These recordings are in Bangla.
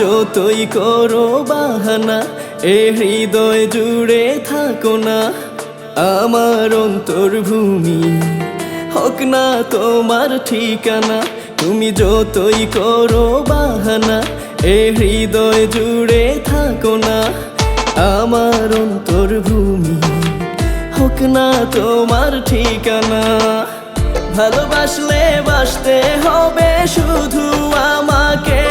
যতই করো বাহানা, এ হৃদয় জুড়ে থাকো না। আমার অন্তর্ভূমি হোক না তোমার ঠিকানা, তুমি যতই করো বাহানা, এ হৃদয় জুড়ে থাকো না। আমার অন্তর্ভূমি হোক না তোমার ঠিকানা, ভালোবাসলে বাসতে হবে শুধু আমাকে।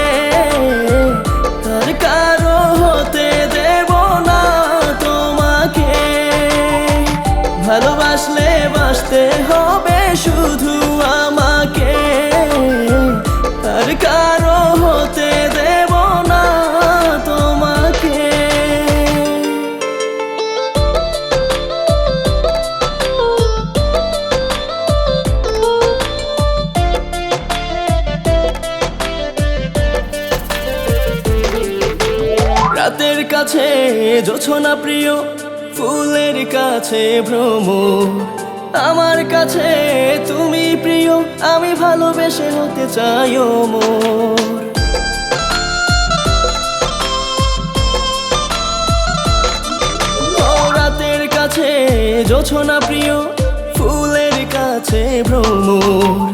ভালোবাসলে বাসতে হবে শুধু আমাকে। আর কারও হতে দেব না তোমাকে। রাতের কাছে জোছনা প্রিয় ফুলের কাছে ভ্রম আমার কাছে তুমি প্রিয়, আমি ভালোবেসে হতে চাই মোর রাতের কাছে জোছনা প্রিয়, ফুলের কাছে ভ্রমর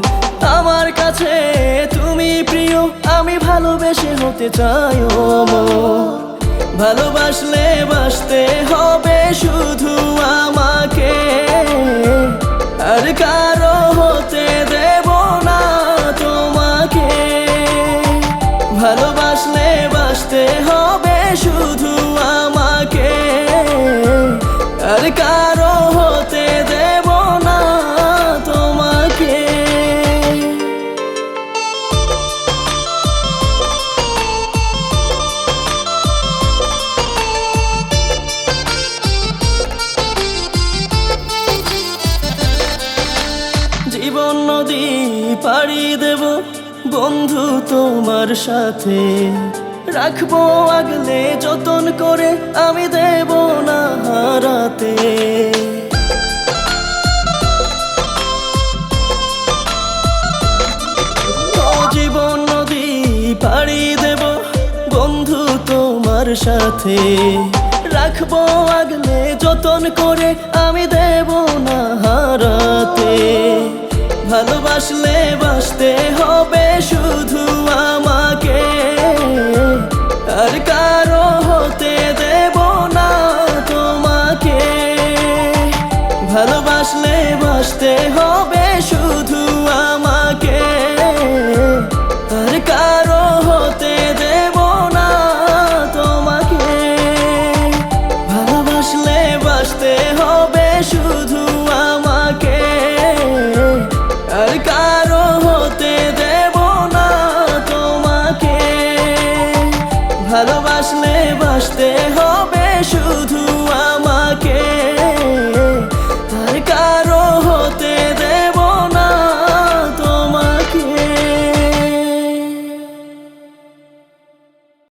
আমার কাছে তুমি প্রিয়, আমি ভালোবেসে হতে চাই মোর। ভালোবাসলে বাসতে হবে শুধু আমাকে। আর কারও হতে দেব না তোমাকে। ভালোবাসলে বাসতে হবে শুধু আমাকে। আর কারও পাড়ি দেব বন্ধু তোমার সাথে। রাখব আগলে যতন করে আমি দেব না হারাতে। জীবন নদী পাড়ি দেব বন্ধু তোমার সাথে। রাখব আগলে যতন করে আমি দেব না হারাতে। ভালোবাসলে বাসতে হবে শুধু আমাকে। আর কারও হতে দেব না তোমাকে। ভালোবাসলে বাসতে হবে বাসতে হবে শুধু আমাকে।